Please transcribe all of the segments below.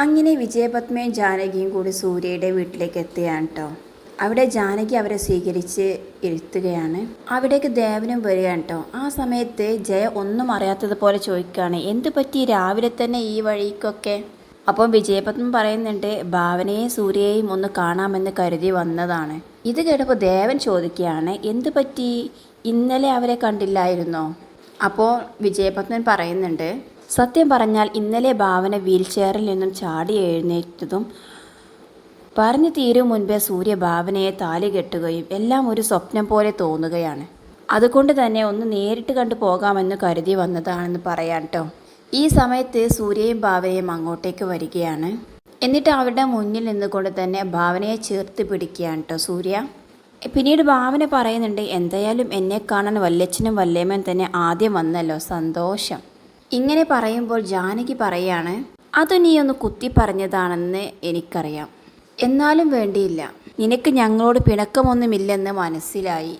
അങ്ങനെ വിജയപത്മയും ജാനകിയും കൂടി സൂര്യയുടെ വീട്ടിലേക്ക് എത്തുകയാണ് കേട്ടോ അവിടെ ജാനകി അവരെ സ്വീകരിച്ച് ഇരുത്തുകയാണ്. അവിടേക്ക് ദേവനും വരികയാണ് കേട്ടോ ആ സമയത്ത് ജയ ഒന്നും അറിയാത്തതുപോലെ ചോദിക്കുകയാണ് എന്ത് പറ്റി? രാവിലെ തന്നെ ഈ വഴിക്കൊക്കെ? അപ്പം വിജയപത്മ പറയുന്നുണ്ട് ഭാവനയെയും സൂര്യയെയും ഒന്ന് കാണാമെന്ന് കരുതി വന്നതാണ്. ഇത് കേട്ടപ്പോൾ ദേവൻ ചോദിക്കുകയാണ് എന്ത് പറ്റി? ഇന്നലെ അവരെ കണ്ടില്ലായിരുന്നോ? അപ്പോൾ വിജയപത്മൻ പറയുന്നുണ്ട് സത്യം പറഞ്ഞാൽ ഇന്നലെ ഭാവന വീൽ ചെയറിൽ നിന്നും ചാടി എഴുന്നേറ്റതും പറഞ്ഞു തീരും മുൻപേ സൂര്യ ഭാവനയെ താലി കെട്ടുകയും എല്ലാം ഒരു സ്വപ്നം പോലെ തോന്നുകയാണ്. അതുകൊണ്ട് തന്നെ ഒന്ന് നേരിട്ട് കണ്ടു പോകാമെന്ന് കരുതി വന്നതാണെന്ന് പറയാൻ കേട്ടോ ഈ സമയത്ത് സൂര്യയും ഭാവനയും അങ്ങോട്ടേക്ക് വരികയാണ്. എന്നിട്ട് അവരുടെ മുന്നിൽ നിന്നുകൊണ്ട് തന്നെ ഭാവനയെ ചേർത്ത് പിടിക്കുകയാണ് കേട്ടോ സൂര്യ. പിന്നീട് ഭാവന പറയുന്നുണ്ട് എന്തായാലും എന്നെ കാണാൻ വല്ലച്ഛനും വല്ലേമ്മൻ തന്നെ ആദ്യം വന്നല്ലോ സന്തോഷം. ഇങ്ങനെ പറയുമ്പോൾ ജാനകി പറയാണ് അത് നീ ഒന്ന് കുത്തി പറഞ്ഞതാണെന്ന് എനിക്കറിയാം. എന്നാലും വേണ്ടിയില്ല. നിനക്ക് ഞങ്ങളോട് പിണക്കമൊന്നുമില്ലെന്ന് മനസ്സിലായി.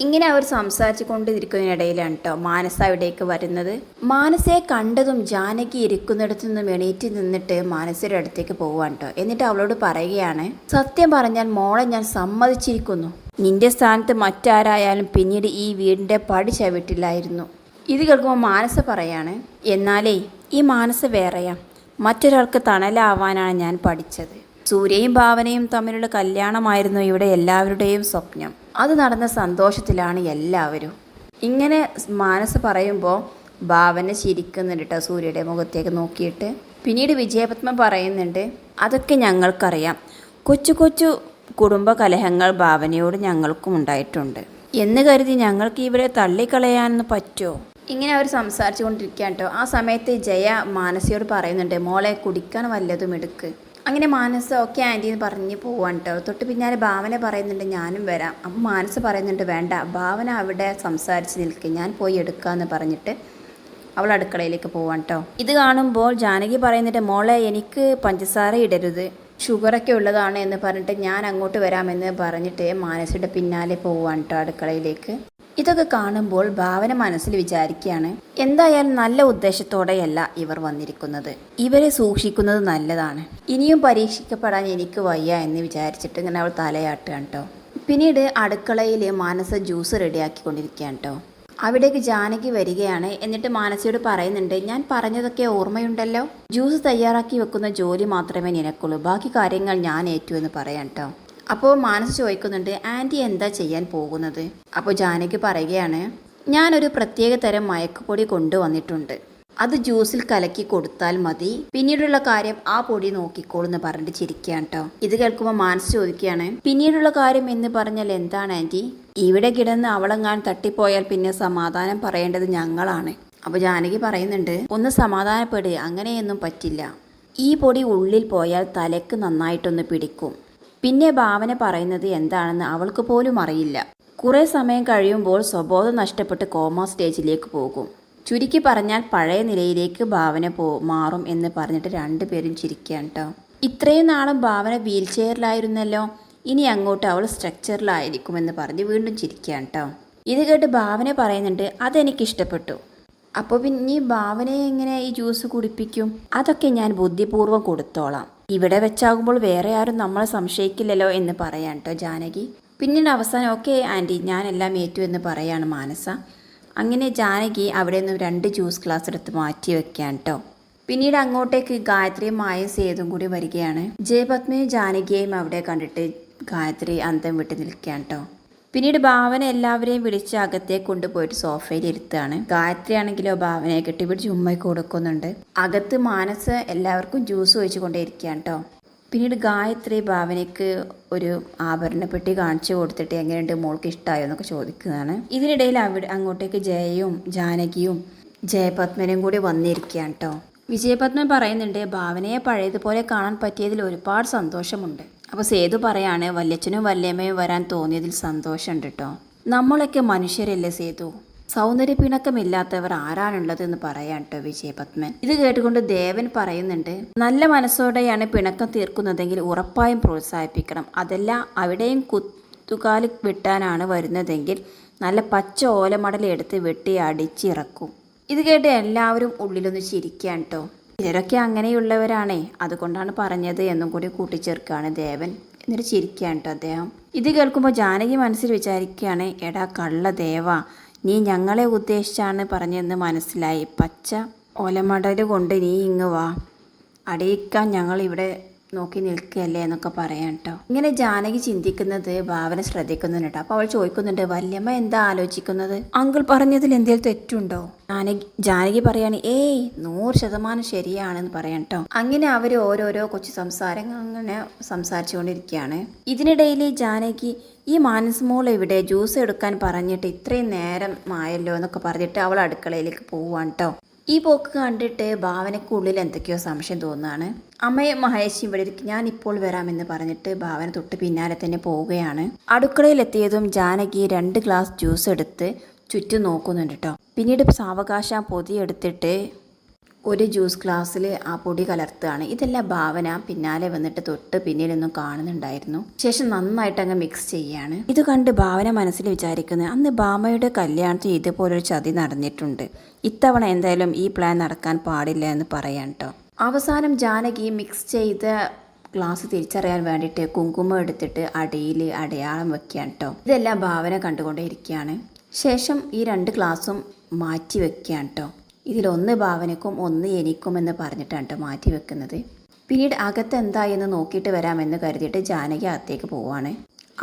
ഇങ്ങനെ അവർ സംസാരിച്ചു കൊണ്ടിരിക്കുന്നതിനിടയിലാണ് കേട്ടോ മാനസ അവിടേക്ക് വരുന്നത്. മാനസയെ കണ്ടതും ജാനകി ഇരിക്കുന്നിടത്തു നിന്നും എണീറ്റ് നിന്നിട്ട് മാനസയുടെ അടുത്തേക്ക് പോവാണ് കേട്ടോ എന്നിട്ട് അവളോട് പറയുകയാണ് സത്യം പറഞ്ഞാൽ മോളെ ഞാൻ സമ്മതിച്ചിരിക്കുന്നു. നിന്റെ സ്ഥാനത്ത് മറ്റാരായാലും പിന്നീട് ഈ വീടിന്റെ പടി ചവിട്ടില്ലായിരുന്നു. ഇത് കേൾക്കുമ്പോൾ മാനസ പറയാണ് എന്നാലേ ഈ മാനസ വേറെയാ. മറ്റൊരാൾക്ക് തണലാവാനാണ് ഞാൻ പഠിച്ചത്. സൂര്യയും ഭാവനയും തമ്മിലുള്ള കല്യാണമായിരുന്നു ഇവിടെ എല്ലാവരുടെയും സ്വപ്നം. അത് നടന്ന സന്തോഷത്തിലാണ് എല്ലാവരും. ഇങ്ങനെ മാനസ് പറയുമ്പോൾ ഭാവന ചിരിക്കുന്നുണ്ട് കേട്ടോ സൂര്യയുടെ മുഖത്തേക്ക് നോക്കിയിട്ട്. പിന്നീട് വിജയപത്മ പറയുന്നുണ്ട് അതൊക്കെ ഞങ്ങൾക്കറിയാം. കൊച്ചു കൊച്ചു കുടുംബ കലഹങ്ങൾ ഭാവനയോട് ഞങ്ങൾക്കും ഉണ്ടായിട്ടുണ്ട്. എന്ന് കരുതി ഞങ്ങൾക്ക് ഇവരെ തള്ളിക്കളയാനൊന്ന് പറ്റുമോ? ഇങ്ങനെ അവർ സംസാരിച്ചു കൊണ്ടിരിക്കുകയാണ് കേട്ടോ. ആ സമയത്ത് ജയ മാനസയോട് പറയുന്നുണ്ട് മോളെ കുടിക്കാൻ വല്ലതും എടുക്ക്. അങ്ങനെ മാനസ ഓക്കെ ആന്റി എന്ന് പറഞ്ഞ് പോവാണ് കേട്ടോ. തൊട്ട് പിന്നാലെ ഭാവന പറയുന്നുണ്ട് ഞാനും വരാം. അപ്പം മാനസ പറയുന്നുണ്ട് വേണ്ട ഭാവന അവിടെ സംസാരിച്ച് നിൽക്കുക ഞാൻ പോയി എടുക്കാമെന്ന് പറഞ്ഞിട്ട് അവൾ അടുക്കളയിലേക്ക് പോവാൻ കേട്ടോ. ഇത് കാണുമ്പോൾ ജാനകി പറയുന്നുണ്ട് മോളെ എനിക്ക് പഞ്ചസാര ഇടരുത് ഷുഗറൊക്കെ ഉള്ളതാണ് എന്ന് പറഞ്ഞിട്ട് ഞാൻ അങ്ങോട്ട് വരാമെന്ന് പറഞ്ഞിട്ട് മാനസയുടെ പിന്നാലെ പോവാൻ കേട്ടോ അടുക്കളയിലേക്ക്. ഇതൊക്കെ കാണുമ്പോൾ ഭാവന മനസ്സിൽ വിചാരിക്കുകയാണ് എന്തായാലും നല്ല ഉദ്ദേശത്തോടെയല്ല ഇവർ വന്നിരിക്കുന്നത്. ഇവരെ സൂക്ഷിക്കുന്നത് നല്ലതാണ്. ഇനിയും പരീക്ഷിക്കപ്പെടാൻ എനിക്ക് വയ്യ എന്ന് വിചാരിച്ചിട്ട് ഇങ്ങനെ അവൾ തലയാട്ടുകയാണ് കേട്ടോ. പിന്നീട് അടുക്കളയിൽ മാനസ ജ്യൂസ് റെഡിയാക്കിക്കൊണ്ടിരിക്കുകയാണ് കേട്ടോ. അവിടേക്ക് ജാനകി വരികയാണ്. എന്നിട്ട് മാനസിയോട് പറയുന്നുണ്ട് ഞാൻ പറഞ്ഞതൊക്കെ ഓർമ്മയുണ്ടല്ലോ. ജ്യൂസ് തയ്യാറാക്കി വെക്കുന്ന ജോലി മാത്രമേ നിനക്കുള്ളൂ. ബാക്കി കാര്യങ്ങൾ ഞാൻ ഏറ്റു എന്ന് പറയാം കേട്ടോ. അപ്പോൾ മാനസ് ചോദിക്കുന്നുണ്ട് ആന്റി എന്താ ചെയ്യാൻ പോകുന്നത്? അപ്പോൾ ജാനകി പറയുകയാണ് ഞാനൊരു പ്രത്യേക തരം മയക്കുപൊടി കൊണ്ടുവന്നിട്ടുണ്ട്. അത് ജ്യൂസിൽ കലക്കി കൊടുത്താൽ മതി. പിന്നീടുള്ള കാര്യം ആ പൊടി നോക്കിക്കോളെന്ന് പറഞ്ഞിട്ട് ചിരിക്കുകയാണ് കേട്ടോ. ഇത് കേൾക്കുമ്പോൾ മാനസ് ചോദിക്കുകയാണ് പിന്നീടുള്ള കാര്യം എന്ന് പറഞ്ഞാൽ എന്താണ് ആന്റി ഇവിടെ കിടന്ന് അവളെങ്ങാൻ തട്ടിപ്പോയാൽ പിന്നെ സമാധാനം പറയേണ്ടത് ഞങ്ങളാണ്. അപ്പോൾ ജാനകി പറയുന്നുണ്ട് ഒന്ന് സമാധാനപ്പെടുക അങ്ങനെയൊന്നും പറ്റില്ല. ഈ പൊടി ഉള്ളിൽ പോയാൽ തലക്ക് നന്നായിട്ടൊന്ന് പിടിക്കും. പിന്നെ ഭാവന പറയുന്നത് എന്താണെന്ന് അവൾക്ക് പോലും അറിയില്ല. കുറേ സമയം കഴിയുമ്പോൾ സ്വബോധം നഷ്ടപ്പെട്ട് കോമ സ്റ്റേജിലേക്ക് പോകും. ചുരുക്കി പറഞ്ഞാൽ പഴയ നിലയിലേക്ക് ഭാവന പോ മാറും എന്ന് പറഞ്ഞിട്ട് രണ്ടുപേരും ചിരിക്കുകയാണ് കേട്ടോ ഇത്രയും നാളും ഭാവന വീൽ ചെയറിലായിരുന്നല്ലോ. ഇനി അങ്ങോട്ട് അവൾ സ്ട്രക്ചറിലായിരിക്കുമെന്ന് പറഞ്ഞ് വീണ്ടും ചിരിക്കുകയാണ് കേട്ടോ ഇത് കേട്ട് ഭാവന പറയുന്നുണ്ട് അതെനിക്ക് ഇഷ്ടപ്പെട്ടു. അപ്പോൾ പിന്നെ ഈ ഭാവനയെ എങ്ങനെ ഈ ജ്യൂസ് കുടിപ്പിക്കും? അതൊക്കെ ഞാൻ ബുദ്ധിപൂർവം കൊടുത്തോളാം. ഇവിടെ വെച്ചാകുമ്പോൾ വേറെ ആരും നമ്മളെ സംശയിക്കില്ലല്ലോ എന്ന് പറയാൻ കേട്ടോ ജാനകി. പിന്നീട് അവസാനം ഓക്കെ ആന്റി ഞാനെല്ലാം ഏറ്റു എന്ന് പറയാണ് മാനസ. അങ്ങനെ ജാനകി അവിടെ നിന്ന് രണ്ട് ജ്യൂസ് ഗ്ലാസ് എടുത്ത് മാറ്റി വെക്കാൻ കേട്ടോ പിന്നീട് അങ്ങോട്ടേക്ക് ഗായത്രിയും മായും സേതും കൂടി വരികയാണ്. ജയപത്മയും ജാനകിയെയും അവിടെ കണ്ടിട്ട് ഗായത്രി അന്തം വിട്ട് നിൽക്കുകയാണ് കേട്ടോ പിന്നീട് ഭാവന എല്ലാവരെയും വിളിച്ച് അകത്തേക്ക് കൊണ്ടുപോയിട്ട് സോഫയിൽ ഇരുത്തുകയാണ്. ഗായത്രി ആണെങ്കിലോ ഭാവനയെ കെട്ടിപ്പിടിച്ച് ഉമ്മയ്ക്ക് കൊടുക്കുന്നുണ്ട്. അകത്ത് മാനസ് എല്ലാവർക്കും ജ്യൂസ് ഒഴിച്ചു കൊണ്ടേയിരിക്കുകയാണ് കേട്ടോ പിന്നീട് ഗായത്രി ഭാവനയ്ക്ക് ഒരു ആഭരണപ്പെട്ടി കാണിച്ചു കൊടുത്തിട്ട് എങ്ങനെയുണ്ട് മോൾക്ക് ഇഷ്ടമായോ എന്നൊക്കെ ചോദിക്കുന്നതാണ്. ഇതിനിടയിൽ അവിടെ അങ്ങോട്ടേക്ക് ജയയും ജാനകിയും ജയപത്മനും കൂടി വന്നിരിക്കുകയാണ് കേട്ടോ വിജയപത്മൻ പറയുന്നുണ്ട് ഭാവനയെ പഴയതുപോലെ കാണാൻ പറ്റിയതിൽ ഒരുപാട് സന്തോഷമുണ്ട്. അപ്പോൾ സേതു പറയാണ് വല്യച്ഛനും വല്യമ്മയും വരാൻ തോന്നിയതിൽ സന്തോഷമുണ്ട് കേട്ടോ നമ്മളൊക്കെ മനുഷ്യരല്ലേ സേതു? സൗന്ദര്യ പിണക്കമില്ലാത്തവർ ആരാണുള്ളത് എന്ന് പറയാൻ കേട്ടോ വിജയപത്മൻ. ഇത് കേട്ടുകൊണ്ട് ദേവൻ പറയുന്നുണ്ട് നല്ല മനസ്സോടെയാണ് പിണക്കം തീർക്കുന്നതെങ്കിൽ ഉറപ്പായും പ്രോത്സാഹിപ്പിക്കണം. അതല്ല അവിടെയും കുത്തുകാൽ വെട്ടാനാണ് വരുന്നതെങ്കിൽ നല്ല പച്ച ഓലമടൽ എടുത്ത് വെട്ടി അടിച്ചിറക്കും. ഇത് കേട്ട് എല്ലാവരും ഉള്ളിലൊന്ന് ചിരിക്കാൻ കേട്ടോ ചിലരൊക്കെ അങ്ങനെയുള്ളവരാണേ അതുകൊണ്ടാണ് പറഞ്ഞത് എന്നും കൂടി കൂട്ടിച്ചേർക്കുകയാണ് ദേവൻ. എന്നിട്ട് ചിരിക്കുകയാണ് കേട്ടോ അദ്ദേഹം. ഇത് കേൾക്കുമ്പോൾ ജാനകി മനസ്സിൽ വിചാരിക്കുകയാണ് എടാ കള്ള ദേവ നീ ഞങ്ങളെ ഉദ്ദേശിച്ചാണ് പറഞ്ഞതെന്ന് മനസ്സിലായി. പച്ച ഓലമടൽ കൊണ്ട് നീ ഇങ്ങ് വാ. അടിയിക്കാൻ ഞങ്ങൾ ഇവിടെ നോക്കി നിൽക്കുകയല്ലേ എന്നൊക്കെ പറയാം കേട്ടോ ഇങ്ങനെ ജാനകി ചിന്തിക്കുന്നത് ഭാവന ശ്രദ്ധിക്കുന്നുണ്ട് കേട്ടോ അപ്പോൾ അവൾ ചോദിക്കുന്നുണ്ട് വല്യമ്മ എന്താ ആലോചിക്കുന്നത്? അങ്കിൾ പറഞ്ഞതിൽ എന്തെങ്കിലും തെറ്റുണ്ടോ? ജാനകി ജാനകി പറയാണ് ഏയ് നൂറ് ശതമാനം ശരിയാണെന്ന് പറയാം കേട്ടോ അങ്ങനെ അവർ ഓരോരോ കൊച്ചു സംസാരങ്ങൾ അങ്ങനെ സംസാരിച്ചുകൊണ്ടിരിക്കുകയാണ്. ഇതിനിടയിൽ ജാനകി ഈ മാനസ്മോൾ ഇവിടെ ജ്യൂസ് എടുക്കാൻ പറഞ്ഞിട്ട് ഇത്രയും നേരം ആയല്ലോ? എന്നൊക്കെ പറഞ്ഞിട്ട് അവൾ അടുക്കളയിലേക്ക് പോവാണ് കേട്ടോ ഈ പോക്ക് കണ്ടിട്ട് ഭാവനക്കുള്ളിൽ എന്തൊക്കെയോ സംശയം തോന്നുകയാണ്. അമ്മയെ മഹേഷ് ഇവിടെ ഇരിക്കും ഞാൻ ഇപ്പോൾ വരാമെന്ന് പറഞ്ഞിട്ട് ഭാവന തൊട്ട് പിന്നാലെ തന്നെ പോവുകയാണ്. അടുക്കളയിൽ എത്തിയതും ജാനകി രണ്ട് ഗ്ലാസ് ജ്യൂസ് എടുത്ത് ചുറ്റും നോക്കുന്നുണ്ട് കേട്ടോ പിന്നീട് സാവകാശം പൊതി എടുത്തിട്ട് ഒരു ജ്യൂസ് ഗ്ലാസ്സിൽ ആ പൊടി കലർത്തുകയാണ്. ഇതെല്ലാം ഭാവന പിന്നാലെ വന്നിട്ട് തൊട്ട് പിന്നിലൊന്നും കാണുന്നുണ്ടായിരുന്നു. ശേഷം നന്നായിട്ട് അങ്ങ് മിക്സ് ചെയ്യാണ്. ഇത് കണ്ട് ഭാവന മനസ്സിൽ വിചാരിക്കുന്നത് അന്ന് ഭാമയുടെ കല്യാണത്തിൽ ഇതുപോലൊരു ചതി നടന്നിട്ടുണ്ട്. ഇത്തവണ എന്തായാലും ഈ പ്ലാൻ നടക്കാൻ പാടില്ല എന്ന് പറയാൻ കേട്ടോ അവസാനം ജാനകി മിക്സ് ചെയ്ത ഗ്ലാസ് തിരിച്ചറിയാൻ വേണ്ടിയിട്ട് കുങ്കുമം എടുത്തിട്ട് അടിയിൽ അടയാളം വെക്കുകയാണ് കേട്ടോ ഇതെല്ലാം ഭാവന കണ്ടുകൊണ്ടേ ഇരിക്കുകയാണ് ശേഷം ഈ രണ്ട് ഗ്ലാസും മാറ്റി വെക്കുകയാണ് കേട്ടോ ഇതിലൊന്ന് ഭാവനക്കും ഒന്ന് എനിക്കും എന്ന് പറഞ്ഞിട്ടാണ് കേട്ടോ മാറ്റി വെക്കുന്നത് പിന്നീട് അകത്ത് എന്തായെന്ന് നോക്കിയിട്ട് വരാമെന്ന് കരുതിയിട്ട് ജാനകി അകത്തേക്ക് പോവാണ്.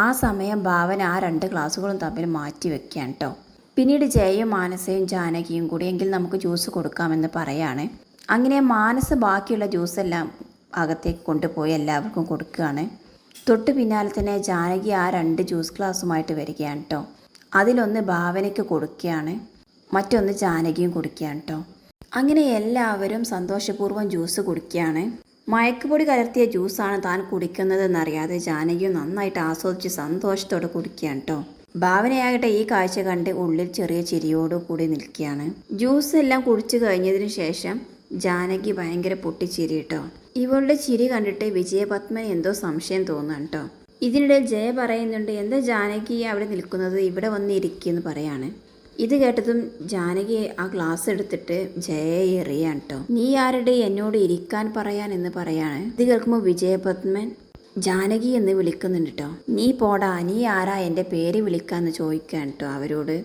ആ സമയം ഭാവന ആ രണ്ട് ക്ലാസ്സുകളും തമ്മിൽ മാറ്റി വെക്കുകയാണ് കേട്ടോ പിന്നീട് ജയയും മാനസയും ജാനകിയും കൂടി എങ്കിൽ നമുക്ക് ജ്യൂസ് കൊടുക്കാമെന്ന് പറയാണ്. അങ്ങനെ മാനസ് ബാക്കിയുള്ള ജ്യൂസ് എല്ലാം അകത്തേക്ക് കൊണ്ടുപോയി എല്ലാവർക്കും കൊടുക്കുകയാണ്. തൊട്ട് പിന്നാലെ തന്നെ ജാനകി ആ രണ്ട് ജ്യൂസ് ഗ്ലാസ്സുമായിട്ട് വരികയാണ് കേട്ടോ അതിലൊന്ന് ഭാവനയ്ക്ക് കൊടുക്കുകയാണ്. മറ്റൊന്ന് ജാനകിയും കുടിക്കുകയാണ് കേട്ടോ അങ്ങനെ എല്ലാവരും സന്തോഷപൂർവം ജ്യൂസ് കുടിക്കുകയാണ്. മയക്കുപൊടി കലർത്തിയ ജ്യൂസാണ് താൻ കുടിക്കുന്നതെന്നറിയാതെ ജാനകിയും നന്നായിട്ട് ആസ്വദിച്ച് സന്തോഷത്തോടെ കുടിക്കുകയാണ് കേട്ടോ ഭാവനയാകട്ടെ ഈ കാഴ്ച കണ്ട് ഉള്ളിൽ ചെറിയ ചിരിയോടു കൂടി നിൽക്കുകയാണ്. ജ്യൂസ് എല്ലാം കുടിച്ചു കഴിഞ്ഞതിന് ശേഷം ജാനകി ഭയങ്കര പൊട്ടിച്ചിരി കേട്ടോ ഇവളുടെ ചിരി കണ്ടിട്ട് വിജയപത്മന് എന്തോ സംശയം തോന്നുന്നു കേട്ടോ ഇതിനിടയിൽ ജയ പറയുന്നുണ്ട് എന്താ ജാനകി അവിടെ നിൽക്കുന്നത്? ഇവിടെ വന്ന് ഇരിക്കുമെന്ന് പറയാണ്. ഇത് കേട്ടതും ജാനകി ആ ഗ്ലാസ് എടുത്തിട്ട് ജയയെ എറിയാൻ കേട്ടോ നീ ആരുടെ എന്നോട് ഇരിക്കാൻ പറയാൻ എന്ന് പറയാണ്. ഇത് കേൾക്കുമ്പോൾ വിജയപത്മൻ ജാനകി എന്ന് വിളിക്കുന്നുണ്ട് കേട്ടോ നീ പോടാ നീ ആരാ എന്റെ പേര് വിളിക്കാന്ന് ചോദിക്കാൻ കേട്ടോ അവരോട്.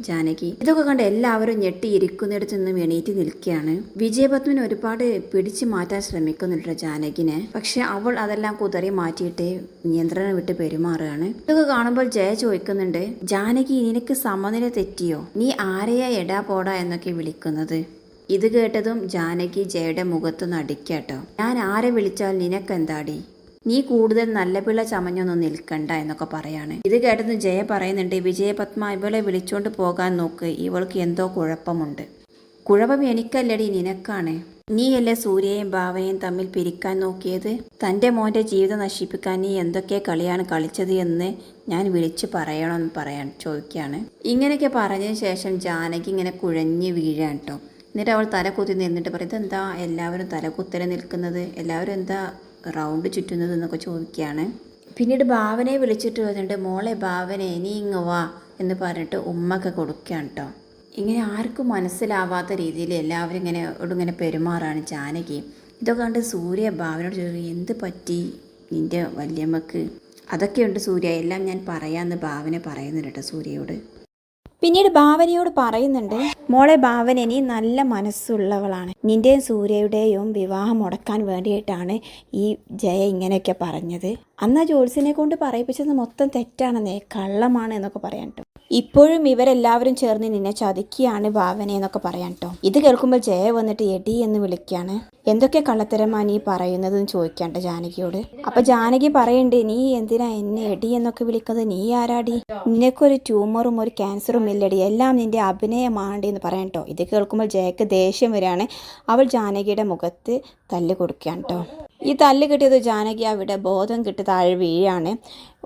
ജാനകി. ഇതൊക്കെ കണ്ട് എല്ലാവരും ഞെട്ടി ഇരിക്കുന്നിടത്ത് നിന്നും എണീറ്റ് നിൽക്കുകയാണ്. വിജയപത്മൻ ഒരുപാട് പിടിച്ചു മാറ്റാൻ ശ്രമിക്കുന്നുണ്ട് ജാനകിനെ. പക്ഷെ അവൾ അതെല്ലാം കുതറി മാറ്റിയിട്ട് നിയന്ത്രണം വിട്ട് പെരുമാറുകയാണ്. ഇതൊക്കെ കാണുമ്പോൾ ജയ ചോദിക്കുന്നുണ്ട് ജാനകി നിനക്ക് സമനില തെറ്റിയോ? നീ ആരെയാ എടാ പോടാ എന്നൊക്കെ വിളിക്കുന്നത്. ഇത് കേട്ടതും ജാനകി ജയയുടെ മുഖത്തൊന്ന് അടിക്കാട്ടോ. ഞാൻ ആരെ വിളിച്ചാൽ നിനക്കെന്താടി? നീ കൂടുതൽ നല്ല പിള്ള ചമഞ്ഞൊന്നും നിൽക്കണ്ട എന്നൊക്കെ പറയാണ്. ഇത് കേട്ടെന്ന് ജയ പറയുന്നുണ്ട് വിജയപത്മ ഇവളെ വിളിച്ചുകൊണ്ട് പോകാൻ നോക്ക്. ഇവൾക്ക് എന്തോ കുഴപ്പമുണ്ട്. കുഴപ്പം എനിക്കല്ലടി നിനക്കാണ്. നീയല്ലേ സൂര്യയും ഭാവയും തമ്മിൽ പിരിക്കാൻ നോക്കിയത്? തന്റെ മോന്റെ ജീവിതം നശിപ്പിക്കാൻ നീ എന്തൊക്കെ കളിയാണ് കളിച്ചത് എന്ന് ഞാൻ വിളിച്ചു പറയണമെന്ന് പറയാൻ ചോദിക്കുകയാണ്. ഇങ്ങനെയൊക്കെ പറഞ്ഞതിന് ശേഷം ജാനകി ഇങ്ങനെ കുഴഞ്ഞ് വീഴാൻ കേട്ടോ എന്നിട്ട് അവൾ തലകുത്തി നിന്നിട്ട് പറയും ഇതെന്താ? എല്ലാവരും തലകുത്തലെ നിൽക്കുന്നത്. എല്ലാവരും എന്താ റൗണ്ട് ചുറ്റുന്നത് എന്നൊക്കെ ചോദിക്കുകയാണ്. പിന്നീട് ഭാവനയെ വിളിച്ചിട്ട് വന്നിട്ട് മോളെ ഭാവനെ നീ ഇങ്ങ് വാ എന്ന് പറഞ്ഞിട്ട് ഉമ്മക്ക് കൊടുക്കുകയാണ് കേട്ടോ ഇങ്ങനെ ആർക്കും മനസ്സിലാവാത്ത രീതിയിൽ എല്ലാവരും ഇങ്ങനെ ഇങ്ങനെ പെരുമാറാണ് ജാനകി. ഇതൊക്കെ കണ്ട് സൂര്യ ഭാവനയോട് ചോദിച്ചു എന്ത് പറ്റി നിന്റെ വല്യമ്മക്ക്? അതൊക്കെയുണ്ട് സൂര്യ. എല്ലാം ഞാൻ പറയാമെന്ന് ഭാവന പറയുന്നുണ്ട് കേട്ടോ സൂര്യയോട്. പിന്നീട് ഭാവനയോട് പറയുന്നുണ്ട് മോളെ ഭാവന നീ നല്ല മനസ്സുള്ളവളാണ്. നിന്റെയും സൂര്യയുടെയും വിവാഹം മുടക്കാൻ വേണ്ടിയിട്ടാണ് ഈ ജയ ഇങ്ങനെയൊക്കെ പറഞ്ഞത്. അന്ന് ആ ജോത്സ്യനെ കൊണ്ട് പറയിപ്പിച്ചത് മൊത്തം തെറ്റാണെന്നേ കള്ളമാണ് എന്നൊക്കെ പറയാൻ കേട്ടോ ഇപ്പോഴും ഇവരെല്ലാവരും ചേർന്ന് നിന്നെ ചതിക്കുകയാണ് ഭാവന എന്നൊക്കെ പറയാൻ കേട്ടോ ഇത് കേൾക്കുമ്പോൾ ജയ വന്നിട്ട് എടി എന്ന് വിളിക്കുകയാണ് എന്തൊക്കെ കള്ളത്തരമാ നീ പറയുന്നതെന്ന് ചോദിക്കാണ്ട് ജാനകിയോട്. അപ്പൊ ജാനകി പറയണ്ട് നീ എന്തിനാ എന്നെ എടി എന്നൊക്കെ വിളിക്കുന്നത്? നീ ആരാടി? നിനക്കൊരു ട്യൂമറും ഒരു ക്യാൻസറും ഇല്ലടി. എല്ലാം നിന്റെ അഭിനയമാണ്ടി എന്ന് പറയാൻ കേട്ടോ ഇത് കേൾക്കുമ്പോൾ ജയക്ക് ദേഷ്യം വരികയാണ് അവൾ ജാനകിയുടെ മുഖത്ത് തല്ല് കൊടുക്കുകയാണ് കേട്ടോ ഈ തല്ല് കിട്ടിയത് ജാനകി അവിടെ ബോധം കിട്ടി താഴെ വീഴാണ്.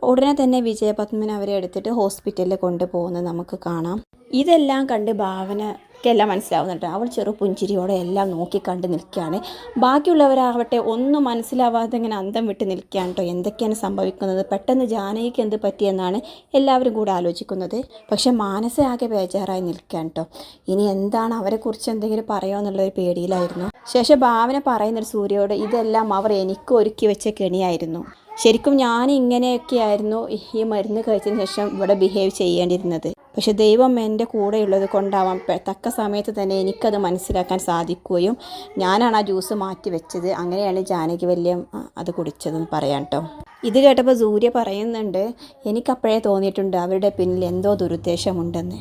ഉടനെ തന്നെ വിജയപത്മൻ അവരെ എടുത്തിട്ട് ഹോസ്പിറ്റലിൽ കൊണ്ടുപോകുന്നത് നമുക്ക് കാണാം. ഇതെല്ലാം കണ്ട് ഭാവന എല്ലാം മനസ്സിലാവുന്നുണ്ട്. അവൾ ചെറു പുഞ്ചിരിയോടെ എല്ലാം നോക്കി കണ്ട് നിൽക്കുകയാണ്. ബാക്കിയുള്ളവരാവട്ടെ ഒന്നും മനസ്സിലാവാതെ ഇങ്ങനെ അന്തം വിട്ട് നിൽക്കുകയാണ് കേട്ടോ എന്തൊക്കെയാണ് സംഭവിക്കുന്നത്? പെട്ടെന്ന് ജാനകിക്ക് എന്ത് പറ്റിയെന്നാണ് എല്ലാവരും കൂടെ ആലോചിക്കുന്നത്. പക്ഷേ മാനസ ആകെ ബേജാറായി നിൽക്കുകയാണ് കേട്ടോ ഇനി എന്താണ് അവരെക്കുറിച്ച് എന്തെങ്കിലും പറയുമെന്നുള്ളൊരു പേടിയിലായിരുന്നു. ശേഷം ഭാവന പറയുന്നൊരു സൂര്യയോട് ഇതെല്ലാം അവർ എനിക്ക് ഒരുക്കി വെച്ച കെണിയായിരുന്നു. ശരിക്കും ഞാൻ ഇങ്ങനെയൊക്കെയായിരുന്നു ഈ മരുന്ന് കഴിച്ചതിന് ശേഷം ഇവിടെ ബിഹേവ് ചെയ്യേണ്ടിയിരുന്നത്. പക്ഷെ ദൈവം എന്റെ കൂടെയുള്ളത് കൊണ്ടാവാം തക്ക സമയത്ത് തന്നെ എനിക്കത് മനസ്സിലാക്കാൻ സാധിക്കുകയും ഞാനാണ് ആ ജ്യൂസ് മാറ്റി വെച്ചത്. അങ്ങനെയാണ് ജാനകി വല്യം അത് കുടിച്ചതെന്ന് പറയാം കേട്ടോ ഇത് കേട്ടപ്പോൾ സൂര്യ പറയുന്നുണ്ട് എനിക്കപ്പോഴേ തോന്നിയിട്ടുണ്ട് അവരുടെ പിന്നിൽ എന്തോ ദുരുദ്ദേശമുണ്ടെന്ന്.